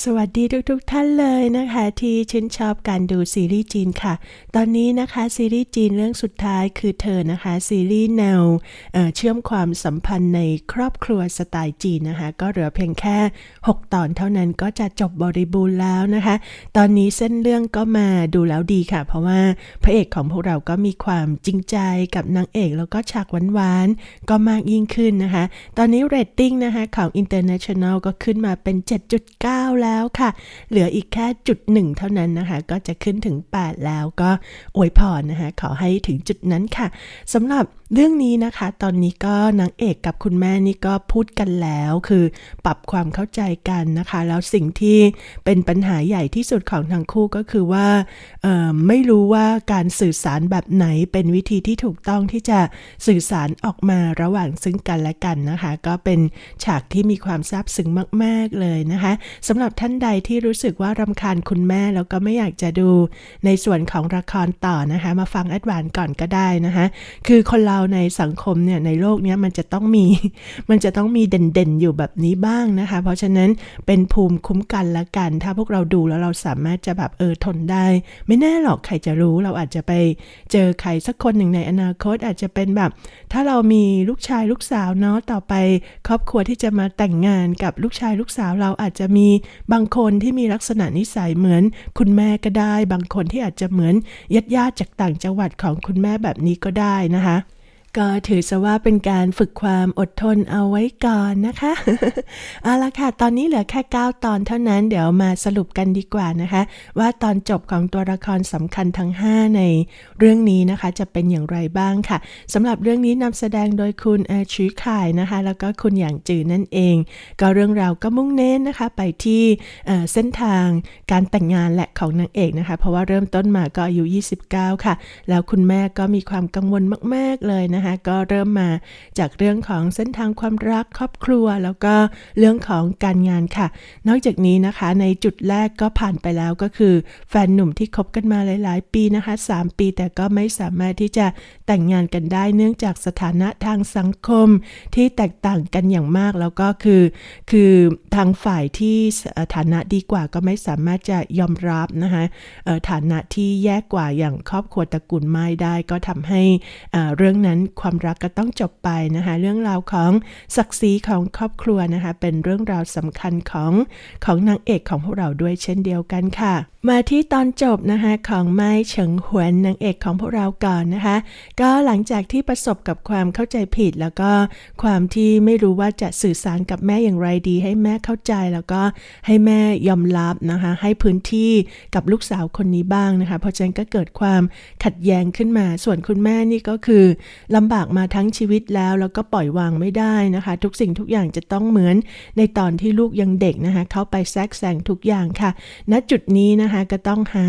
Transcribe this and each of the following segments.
สวัสดีทุกๆทท่านเลยนะคะที่ชื่นชอบการดูซีรีส์จีนค่ะ ตอนนี้นะคะซีรีส์จีนเรื่องสุดท้ายคือเธอนะคะซีรีส์แนวเเชื่อมความสัมพันธ์ในครอบครัวสไตล์จีนนะคะ ก็เหลือเพียงแค่ 6 ตอนเท่านั้นก็จะจบบริบูรณ์แล้วนะคะ ตอนนี้เส้นเรื่องก็มาดูแล้วดีค่ะ เพราะว่าพระเอกของพวกเราก็มีความจริงใจกับนางเอก แล้วก็ฉากหวานๆก็มากยิ่งขึ้นนะคะ ตอนนี้เรตติ้งนะคะของ International ก็ขึ้นมาเป็น 7.9แล้วค่ะ เหลืออีกแค่จุดหนึ่งเท่านั้นนะคะ ก็จะขึ้นถึง 8 แล้วก็อวยพรนะคะ ขอให้ถึงจุดนั้นค่ะสำหรับเรื่องนี้นะคะ ตอนนี้ก็นางเอกกับคุณแม่นี่ก็พูดกันแล้ว คือปรับความเข้าใจกันนะคะ แล้วสิ่งที่เป็นปัญหาใหญ่ที่สุดของทั้งคู่ก็คือว่าไม่รู้ว่าการสื่อสารแบบไหนเป็นวิธีที่ถูกต้องที่จะสื่อสารออกมาระหว่างซึ่งกันและกันนะคะ ก็เป็นฉากที่มีความซาบซึ้งมาก ๆเลยนะคะสำหรับท่านใดที่รู้สึกว่ารำคาญคุณแม่แล้วก็ไม่อยากจะดูในส่วนของละครต่อนะคะ มาฟังแอดวานก่อนก็ได้นะคะ คือคนเราในสังคมเนี่ยในโลกนี้มันจะต้องมี มันจะต้องมีเด่นๆอยู่แบบนี้บ้างนะคะ เพราะฉะนั้นเป็นภูมิคุ้มกันละกัน ถ้าพวกเราดูแล้วเราสามารถจะแบบเออทนได้ ไม่แน่หรอกใครจะรู้เราอาจจะไปเจอใครสักคนหนึ่งในอนาคตอาจจะเป็นแบบ ถ้าเรามีลูกชายลูกสาวเนาะต่อไป ครอบครัวที่จะมาแต่งงานกับลูกชายลูกสาวเราอาจจะมีบางคนที่มีลักษณะนิสัยเหมือนคุณแม่ก็ได้ บางคนที่อาจจะเหมือนญาติญาติจากต่างจังหวัดของคุณแม่แบบนี้ก็ได้นะคะ ก็ถือซะว่าเป็นการฝึกความอดทนเอาไว้ก่อนนะคะ เอาละค่ะ ตอนนี้เหลือแค่ 9 ตอนเท่านั้น เดี๋ยวมาสรุปกันดีกว่านะคะ ว่าตอนจบของตัวละครสำคัญทั้ง 5 ในเรื่องนี้นะคะ จะเป็นอย่างไรบ้างค่ะสำหรับเรื่องนี้นำแสดงโดยคุณแอชีขายนะคะ แล้วก็คุณอย่างจือนั่นเอง ก็เรื่องราวก็มุ่งเน้นนะคะ ไปที่เอ่อเส้นทางการแต่งงานแหละของนางเอกนะคะ เพราะว่าเริ่มต้นมาก็อายุ 29 ค่ะ แล้วคุณแม่ก็มีความกังวลมาก ๆ เลยนะคะก็เริ่มมาจากเรื่องของเส้นทางความรักครอบครัว แล้วก็เรื่องของการงานค่ะ นอกจากนี้นะคะในจุดแรกก็ผ่านไปแล้วก็คือ แฟนหนุ่มที่คบกันมาหลาย ๆ ปีนะคะ 3 ปีแต่ก็ไม่สามารถที่จะแต่งงานกันได้เนื่องจากสถานะทางสังคมที่แตกต่างกันอย่างมากแล้วก็คือ คือทางฝ่ายที่เอ่อฐานะดีกว่าก็ไม่สามารถจะยอมรับนะคะฐานะที่แย่กว่าอย่างครอบครัวตระกูลไม้ได้ ก็ทำให้เรื่องนั้นความรักก็ต้องจบไปนะคะเรื่องราวของศักดิ์ศรีของครอบครัวนะคะเป็นเรื่องราวสำคัญของของนางเอกของพวกเราด้วยเช่นเดียวกันค่ะ มาที่ตอนจบนะคะของไม้เฉิงหวนนางเอกของพวกเราก่อนนะคะ ก็หลังจากที่ประสบกับความเข้าใจผิด แล้วก็ความที่ไม่รู้ว่าจะสื่อสารกับแม่อย่างไรดี ให้แม่เข้าใจแล้วก็ให้แม่ยอมรับนะคะให้พื้นที่กับลูกสาวคนนี้บ้างนะคะ เพราะฉะนั้นก็เกิดความขัดแย้งขึ้นมา ส่วนคุณแม่นี่ก็คือลำบากมาทั้งชีวิตแล้ว แล้วก็ปล่อยวางไม่ได้นะคะ ทุกสิ่งทุกอย่างจะต้องเหมือนในตอนที่ลูกยังเด็กนะคะเข้าไปแทรกแซงทุกอย่างค่ะ ณจุดนี้นะคะก็ต้องหา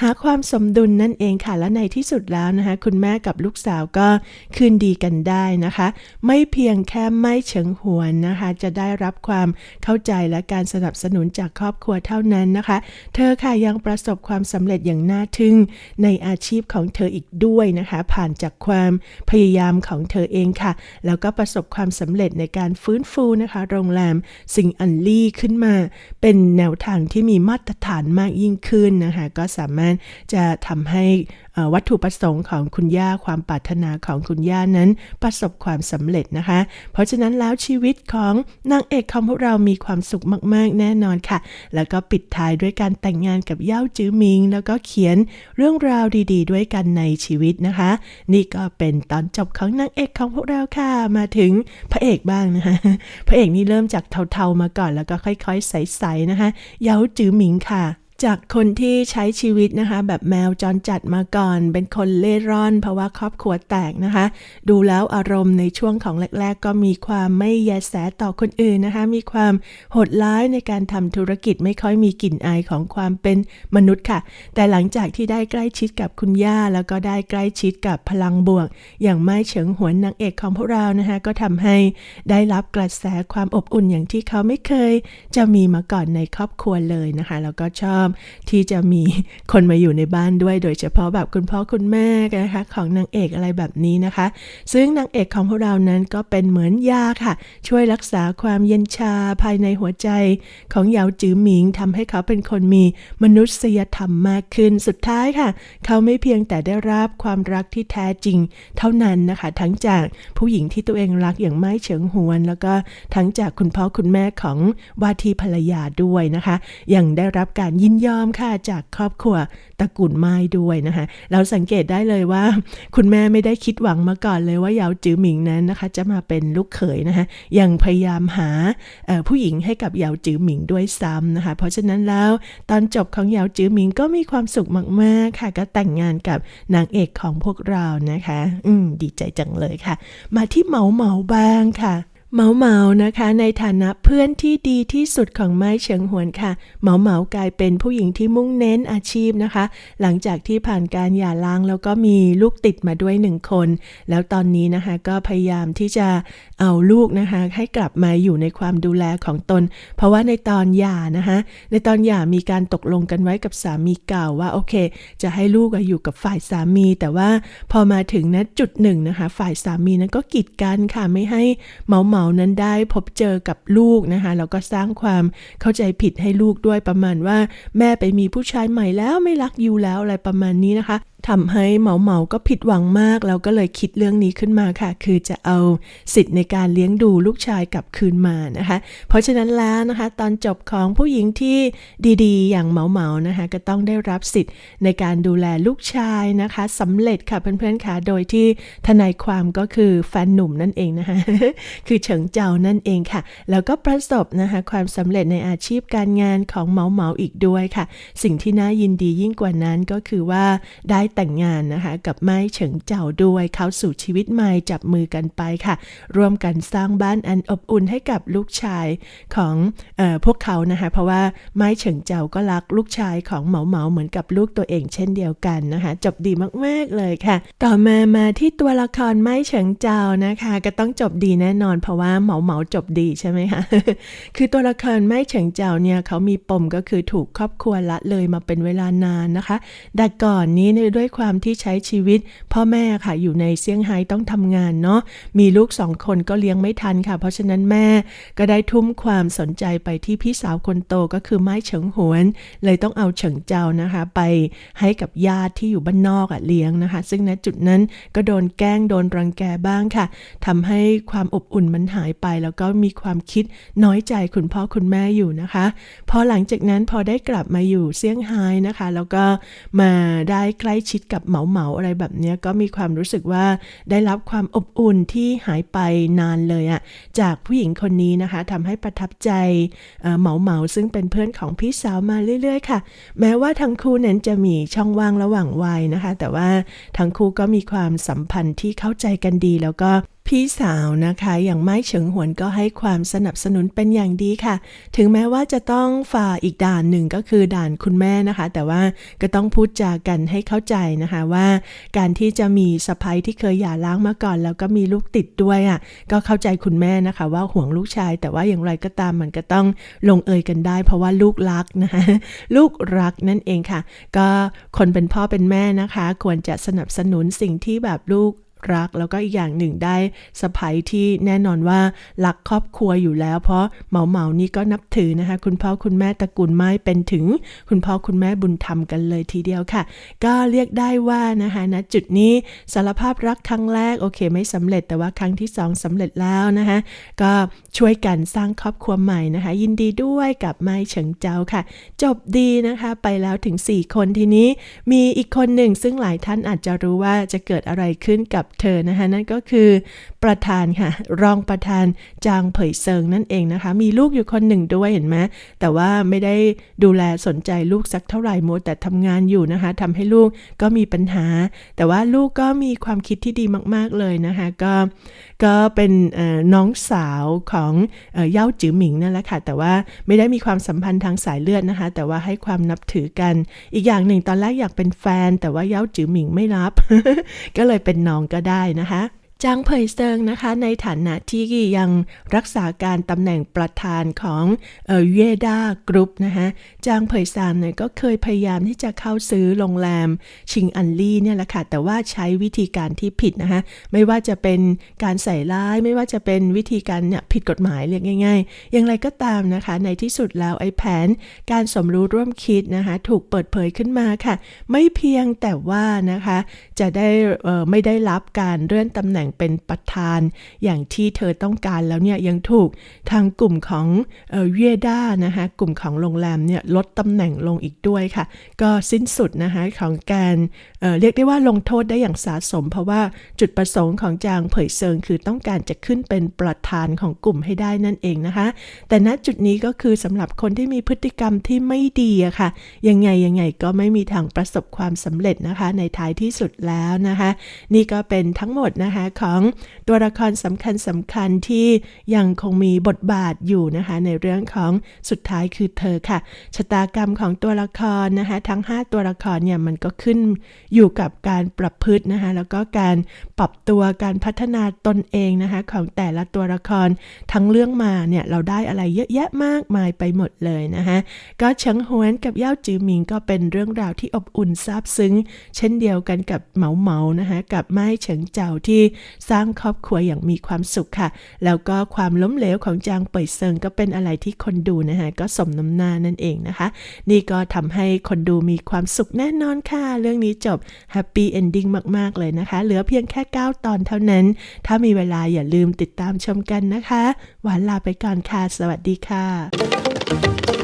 หาความสมดุลนั่นเองค่ะ และในที่สุดแล้วนะคะ คุณแม่กับลูกสาวก็คืนดีกันได้นะคะ ไม่เพียงแค่ไม่เฉิงหวนนะคะ จะได้รับความเข้าใจและการสนับสนุนจากครอบครัวเท่านั้นนะคะ เธอค่ะยังประสบความสำเร็จอย่างน่าทึ่งในอาชีพของเธออีกด้วยนะคะ ผ่านจากความพยายามของเธอเองค่ะ แล้วก็ประสบความสำเร็จในการฟื้นฟูนะคะ โรงแรมสิงอันลี่ขึ้นมา เป็นแนวทางที่มีมาตรฐานมากยิ่งขึ้นนะคะ ก็สามารถจะทำให้ วัตถุประสงค์ของคุณย่าความปรารถนาของคุณย่านั้นประสบความสำเร็จนะคะ เพราะฉะนั้นแล้วชีวิตของนางเอกของพวกเรามีความสุขมากๆ แน่นอนค่ะ แล้วก็ปิดท้ายด้วยการแต่งงานกับเย่าจื้อมิง แล้วก็เขียนเรื่องราวดีๆ ด้วยกันในชีวิตนะคะ นี่ก็เป็นตอนจบของนางเอกของพวกเราค่ะมาถึงพระเอกบ้างนะคะพระเอกนี่เริ่มจากเทาๆมาก่อนแล้วก็ค่อยๆใสๆนะคะเย้าจื้อหมิงค่ะ จากคนที่ใช้ชีวิตนะคะ แบบแมวจรจัดมาก่อน เป็นคนเล่ร่อน เพราะว่าครอบครัวแตกนะคะ ดูแล้วอารมณ์ในช่วงของแรก ๆ ก็มีความไม่แยแสต่อคนอื่นนะคะ มีความโหดร้ายในการทำธุรกิจไม่ค่อยมีกลิ่นอายของความเป็นมนุษย์ค่ะ แต่หลังจากที่ได้ใกล้ชิดกับคุณย่า แล้วก็ได้ใกล้ชิดกับพลังบวก อย่างไม่เฉิงหวนนางเอกของพวกเรานะคะ ก็ทำให้ได้รับกระแสความอบอุ่นอย่างที่เขาไม่เคย จะมีมาก่อนในครอบครัวเลยนะคะ แล้วก็ชอบอบที่จะมีคนมาอยู่ในบ้านด้วย โดยเฉพาะแบบคุณพ่อคุณแม่นะคะของนางเอกอะไรแบบนี้นะคะ ซึ่งนางเอกของพวกเรานั้นก็เป็นเหมือนยาค่ะ ช่วยรักษาความเย็นชาภายในหัวใจของเหยาจือหมิงทำให้เขาเป็นคนมีมนุษยธรรมมากขึ้นสุดท้ายค่ะ เขาไม่เพียงแต่ได้รับความรักที่แท้จริง เท่านั้นนะคะ ทั้งจากผู้หญิงที่ตัวเองรักอย่างไม่เฉิงหวน แล้วก็ทั้งจากคุณพ่อคุณแม่ของว่าที่ภรรยาด้วยนะคะ ยังได้รับการยินยอมค่ะจากครอบครัวตระกูลไม้ด้วยนะคะ เราสังเกตได้เลยว่า คุณแม่ไม่ได้คิดหวังมาก่อนเลยว่าเหยาจือหมิงนั้นนะคะ จะมาเป็นลูกเขยนะคะยังพยายามหาผู้หญิงให้กับเหยาจือหมิงด้วยซ้ำนะคะ เพราะฉะนั้นแล้วตอนจบของเหยาจือหมิงก็มีความสุขมากๆค่ะ ก็แต่งงานกับนางเอกของพวกเรานะคะ อืมดีใจจังเลยค่ะ มาที่เหมาเหมาบ้างค่ะ เหมาเหมานะคะในฐานะเพื่อนที่ดีที่สุดของไม้เฉิงหวนค่ะเหมาเหมากลายเป็นผู้หญิงที่มุ่งเน้นอาชีพนะคะ หลังจากที่ผ่านการหย่าร้างแล้วก็มีลูกติดมาด้วยหนึ่งคน แล้วตอนนี้นะคะก็พยายามที่จะเอาลูกนะคะให้กลับมาอยู่ในความดูแลของตน เพราะว่าในตอนหย่านะคะในตอนหย่ามีการตกลงกันไว้กับสามีเก่าว่าโอเค จะให้ลูกอยู่กับฝ่ายสามี แต่ว่าพอมาถึงนะจุดหนึ่งนะคะ ฝ่ายสามีนั้นก็กีดกันค่ะไม่ให้เหมาเหมานั้นได้พบเจอกับลูกนะคะแล้วก็สร้างความเข้าใจผิดให้ลูกด้วยประมาณว่า แม่ไปมีผู้ชายใหม่แล้วไม่รักยูแล้วอะไรประมาณนี้นะคะ ทำให้เหมาเหมาก็ผิดหวังมากแล้วก็เลยคิดเรื่องนี้ขึ้นมาค่ะ คือจะเอาสิทธิ์ในการเลี้ยงดูลูกชายกลับคืนมานะคะ เพราะฉะนั้นแล้วนะคะ ตอนจบของผู้หญิงที่ดีๆ อย่างเหมาเหมานะคะ ก็ต้องได้รับสิทธิ์ในการดูแลลูกชายนะคะสำเร็จค่ะเพื่อนๆค่ะโดยที่ทนายความก็คือแฟนหนุ่มนั่นเองนะคะคือเฉิงเจ้านั่นเองค่ะ แล้วก็ประสบนะคะความสำเร็จในอาชีพการงานของเหมาเหมาอีกด้วยค่ะ สิ่งที่น่ายินดียิ่งกว่านั้นก็คือว่าได้แต่งงานนะคะ กับไม้เฉิงเจ้าด้วยเขาสู่ชีวิตใหม่จับมือกันไปค่ะ ร่วมกันสร้างบ้านอันอบอุ่นให้กับลูกชายของออพวกเขานะคะ เพราะว่าไม้เฉิงเจ้าก็รักลูกชายของเหมาเหมาเหมือนกับลูกตัวเองเช่นเดียวกันนะคะ จบดีมากๆเลยค่ะ ต่อมามาที่ตัวละครไม้เฉิงเจ้านะคะ ก็ต้องจบดีแน่นอน เพราะว่าเหมาเหมาจบดีใช่ไหมคะคือตัวละครไม้เฉิงเจ้าเนี่ยเขามีปมก็คือถูกครอบครัวละเลยมาเป็นเวลานานนะคะ แต่ก่อนนี้เนี่ยด้วยความที่ใช้ชีวิต พ่อแม่ค่ะอยู่ในเซี่ยงไฮ้ต้องทำงานเนาะมีลูกสองคนก็เลี้ยงไม่ทันค่ะ เพราะฉะนั้นแม่ก็ได้ทุ่มความสนใจไปที่พี่สาวคนโตก็คือไม้เฉิงหวน เลยต้องเอาเฉิงเจ้านะคะ ไปให้กับญาติที่อยู่บ้านนอกอะเลี้ยงนะคะ ซึ่งณจุดนั้นก็โดนแกล้งโดนรังแกบ้างค่ะทำให้ความอบอุ่นมันหายไป แล้วก็มีความคิดน้อยใจคุณพ่อคุณแม่อยู่นะคะ พอหลังจากนั้นพอได้กลับมาอยู่เซี่ยงไฮ้นะคะ แล้วก็มาได้ใกล้ชิดกับเหมาเหมาอะไรแบบนี้ก็มีความรู้สึกว่าได้รับความอบอุ่นที่หายไปนานเลยอะจากผู้หญิงคนนี้นะคะทำให้ประทับใจเหมาเหมาซึ่งเป็นเพื่อนของพี่สาวมาเรื่อย ๆ ค่ะ แม้ว่าทั้งคู่นั้นจะมีช่องว่างระหว่างวัยนะคะ แต่ว่าทั้งคู่ก็มีความสัมพันธ์ที่เข้าใจกันดีแล้วก็ พี่สาวนะคะอย่างไม้เฉิงหวนก็ให้ความสนับสนุนเป็นอย่างดีค่ะ ถึงแม้ว่าจะต้องฝ่าอีกด่านหนึ่งก็คือด่านคุณแม่นะคะ แต่ว่าก็ต้องพูดจากันให้เข้าใจนะคะว่า การที่จะมีสะพ้ยที่เคยหย่าร้างมาก่อน แล้วก็มีลูกติดด้วยอะก็เข้าใจคุณแม่นะคะ ว่าห่วงลูกชาย แต่ว่าอย่างไรก็ตามมันก็ต้องลงเอยกันได้ เพราะว่าลูกรักนะคะลูกรักนั่นเองค่ะ ก็คนเป็นพ่อเป็นแม่นะคะ ควรจะสนับสนุนสิ่งที่แบบลูก รัก แล้วก็อีกอย่างหนึ่งได้สะพ้ยที่แน่นอนว่ารักครอบครัวอยู่แล้ว เพราะเหมาเหมานี่ก็นับถือนะคะ คุณพ่อคุณแม่ตระกูลไม้เป็นถึง คุณพ่อคุณแม่บุญธรรมกันเลยทีเดียวค่ะ ก็เรียกได้ว่านะคะณจุดนี้สารภาพรักครั้งแรกโอเค ไม่สำเร็จแต่ว่าครั้งที่สองสำเร็จแล้วนะคะก็ช่วยกันสร้างครอบครัวใหม่นะคะ ยินดีด้วยกับไม้เฉิงเจ้าค่ะ จบดีนะคะไปแล้วถึง 4 คนทีนี้ มีอีกคนหนึ่งซึ่งหลายท่านอาจจะรู้ว่าจะเกิดอะไรขึ้นกับเธอนะคะนั่นก็คือประธานค่ะ รองประธานจางเผยเซิงนั่นเองนะคะ มีลูกอยู่คนหนึ่งด้วยเห็นไหมแต่ว่าไม่ได้ดูแลสนใจลูกสักเท่าไหร่มัวแต่ทำงานอยู่นะคะทำให้ลูกก็มีปัญหา แต่ว่าลูกก็มีความคิดที่ดีมาก ๆเลยนะคะก็ก็เป็นน้องสาวของเอ่อเย่าจือหมิงนั่นแหละค่ะแต่ว่าไม่ได้มีความสัมพันธ์ทางสายเลือดนะคะ แต่ว่าให้ความนับถือกัน อีกอย่างหนึ่งตอนแรกอยากเป็นแฟน แต่ว่าเย่าจือหมิงไม่รับ ก็เลยเป็นน้องก็ได้นะคะ จางเผยเซิงนะคะ ในฐานะที่ยังรักษาการตำแหน่งประธานของเอเยดากรุ๊ปนะคะจางเผยซานเนี่ยก็เคยพยายามที่จะเข้าซื้อโรงแรมชิงอันลี่เนี่ยแหละค่ะ แต่ว่าใช้วิธีการที่ผิดนะคะไม่ว่าจะเป็นการใส่ร้าย ไม่ว่าจะเป็นวิธีการเนี่ยผิดกฎหมายเรียกง่าย ๆ อย่างไรก็ตามนะคะ ในที่สุดแล้วไอ้แผนการสมรู้ร่วมคิดนะคะถูกเปิดเผยขึ้นมาค่ะ ไม่เพียงแต่ว่านะคะจะได้ไม่ได้รับการเลื่อนตำแหน่งเป็นประธาน อย่างที่เธอต้องการแล้วเนี่ยยังถูกทางกลุ่มของเอ่อเยด้านะคะกลุ่มของโรงแรมเนี่ยลดตำแหน่งลงอีกด้วยค่ะ ก็สิ้นสุดนะคะของการเเรียกได้ว่าลงโทษได้อย่างสาสม เพราะว่าจุดประสงค์ของจางเผยเซิงคือต้องการจะขึ้นเป็นประธานของกลุ่มให้ได้นั่นเองนะคะ แต่ณจุดนี้ก็คือสำหรับคนที่มีพฤติกรรมที่ไม่ดีอะค่ะ ยังไงยังไงก็ไม่มีทางประสบความสำเร็จนะคะในท้ายที่สุดแล้วนะคะ นี่ก็เป็นทั้งหมดนะคะของตัวละครสำคัญสำคัญที่ยังคงมีบทบาทอยู่นะคะในเรื่องของสุดท้ายคือเธอค่ะชะตากรรมของตัวละครนะคะทั้ง 5 ตัวละครเนี่ยมันก็ขึ้นอยู่กับการประพฤตินะคะแล้วก็การปรับตัวการพัฒนาตนเองนะคะของแต่ละตัวละครทั้งเรื่องมาเนี่ยเราได้อะไรเยอะแยะมากมายไปหมดเลยนะคะก็เฉิงฮวนกับเย่าจือหมิงก็เป็นเรื่องราวที่อบอุ่นซาบซึ้ง เช่นเดียวกันกับเหมาเหมานะคะกับไม้เฉิงเจ้าที่สร้างครอบครัวอย่างมีความสุขค่ะ แล้วก็ความล้มเหลวของจางเป่ยเซิงก็เป็นอะไรที่คนดูนะคะก็สมน้ำหน้านั่นเองนะคะ นี่ก็ทำให้คนดูมีความสุขแน่นอนค่ะ เรื่องนี้จบแฮปปี้เอนดิ้งมาก ๆ เลยนะคะ เหลือเพียงแค่ 9 ตอนเท่านั้น ถ้ามีเวลาอย่าลืมติดตามชมกันนะคะ หวานลาไปก่อนค่ะ สวัสดีค่ะ